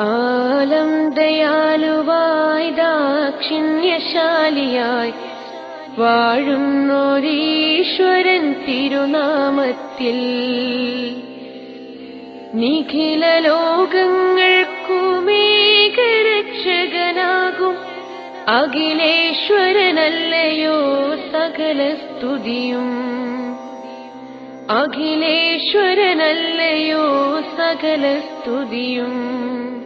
ആലം ദയാലുവായി ദാക്ഷിണ്യശാലിയായി. വാഴുന്നോരീശ്വരൻ തിരുനാമത്തിൽ. നിഖില ലോകങ്ങൾക്കുമേകരക്ഷകനാകും അഖിലേശ്വരനല്ലയോ സകല സ്തുതിയും അഖിലേശ്വരനല്ലയോ സകല സ്തുതിയും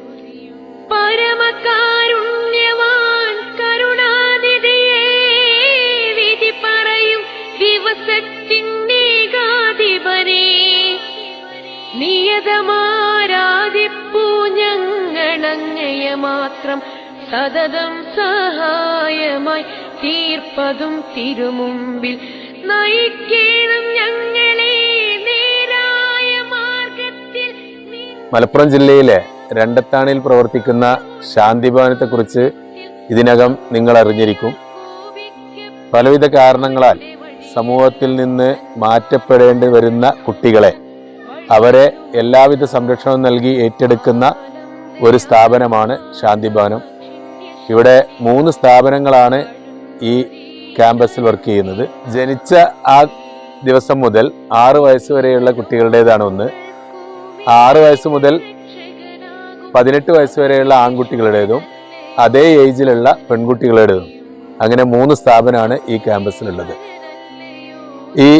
വിധി പറയും മാത്രം സതതം സഹായമായി തീർപ്പതും തിരുമുമ്പിൽ നയിക്കണം ഞങ്ങളെ നേരായ മാർഗത്തിൽ മലപ്പുറം ജില്ലയിലെ രണ്ടത്താണിയിൽ പ്രവർത്തിക്കുന്ന ശാന്തിഭവനത്തെക്കുറിച്ച് ഇതിനകം നിങ്ങൾ അറിഞ്ഞിരിക്കും. പലവിധ കാരണങ്ങളാൽ സമൂഹത്തിൽ നിന്ന് മാറ്റപ്പെടേണ്ടി വരുന്ന കുട്ടികളെ അവരെ എല്ലാവിധ സംരക്ഷണവും നൽകി ഏറ്റെടുക്കുന്ന ഒരു സ്ഥാപനമാണ് ശാന്തിഭവനം. ഇവിടെ മൂന്ന് സ്ഥാപനങ്ങളാണ് ഈ ക്യാമ്പസിൽ വർക്ക് ചെയ്യുന്നത്. ജനിച്ച ആ ദിവസം മുതൽ ആറ് വയസ്സ് വരെയുള്ള കുട്ടികളുടേതാണ് ഒന്ന്. ആറ് വയസ്സ് മുതൽ പതിനെട്ട് വയസ്സ് വരെയുള്ള ആൺകുട്ടികളുടേതും അതേ ഏജിലുള്ള പെൺകുട്ടികളുടേതും. അങ്ങനെ മൂന്ന് സ്ഥാപനമാണ് ഈ ക്യാമ്പസിലുള്ളത്. ഈ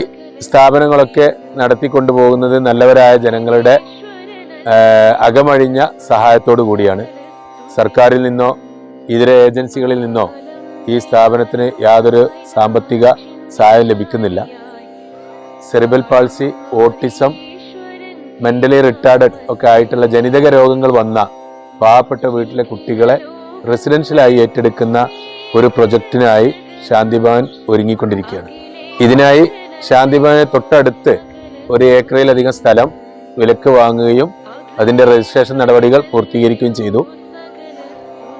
സ്ഥാപനങ്ങളൊക്കെ നടത്തിക്കൊണ്ടു പോകുന്നത് നല്ലവരായ ജനങ്ങളുടെ അകമഴിഞ്ഞ സഹായത്തോടു കൂടിയാണ്. സർക്കാരിൽ നിന്നോ ഇതര ഏജൻസികളിൽ നിന്നോ ഈ സ്ഥാപനത്തിന് യാതൊരു സാമ്പത്തിക സഹായം ലഭിക്കുന്നില്ല. Cerebral palsy autism mentally retarded ഒക്കെ ആയിട്ടുള്ള ജനിതക രോഗങ്ങൾ വന്ന പാവപ്പെട്ട വീട്ടിലെ കുട്ടികളെ റെസിഡൻഷ്യലായി ഏറ്റെടുക്കുന്ന ഒരു പ്രൊജക്റ്റിനായി ശാന്തിഭവൻ ഒരുങ്ങിക്കൊണ്ടിരിക്കുകയാണ്. ഇതിനായി ശാന്തിഭവനെ തൊട്ടടുത്ത് ഒരു ഏക്കറിലധികം സ്ഥലം വിലക്ക് വാങ്ങുകയും അതിന്റെ രജിസ്ട്രേഷൻ നടപടികൾ പൂർത്തീകരിക്കുകയും ചെയ്തു.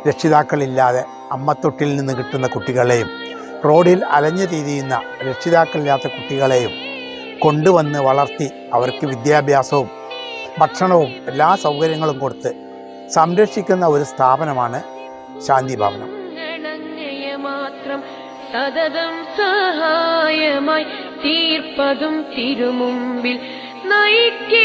രക്ഷിതാക്കളില്ലാതെ അമ്മത്തൊട്ടിൽ നിന്ന് കിട്ടുന്ന കുട്ടികളെയും റോഡിൽ അലഞ്ഞു തിരിയുന്ന രക്ഷിതാക്കളില്ലാത്ത കുട്ടികളെയും കൊണ്ടുവന്ന് വളർത്തി അവർക്ക് വിദ്യാഭ്യാസവും ഭക്ഷണവും എല്ലാ സൗകര്യങ്ങളും കൊടുത്ത് സംരക്ഷിക്കുന്ന ഒരു സ്ഥാപനമാണ് ശാന്തി ഭവനം. സതതം സഹായമായി തീർപ്പതും തിരുമുമ്പിൽ നയിക്കേ